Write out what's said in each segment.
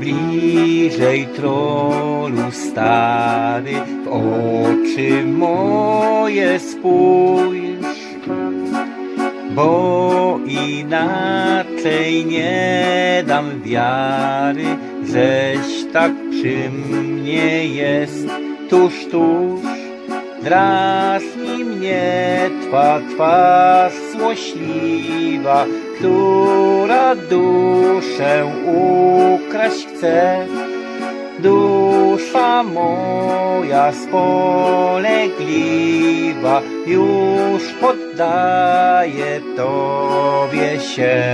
bliżej trolu stary, w oczy moje spójrz, bo inaczej nie dam wiary, żeś tak przy mnie jest tuż, tuż. Drażni mnie Twa twarz złośliwa, która duszę ukraść chce. Dusza moja spolegliwa, już poddaje Tobie się.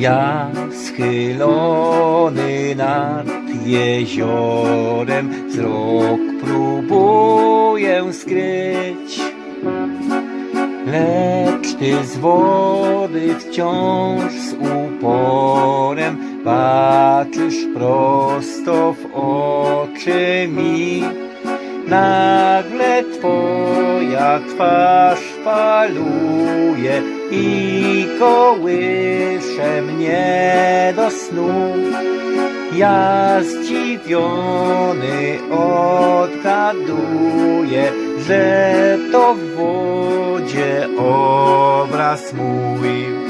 Ja schylony nad jeziorem wzrok próbuję skryć. Lecz ty z wody wciąż z uporem patrzysz prosto w oczy mi. Nagle twoja twarz faluje i kołysze mnie do snu. Ja zdziwiony odgaduję, że to w wodzie obraz mój.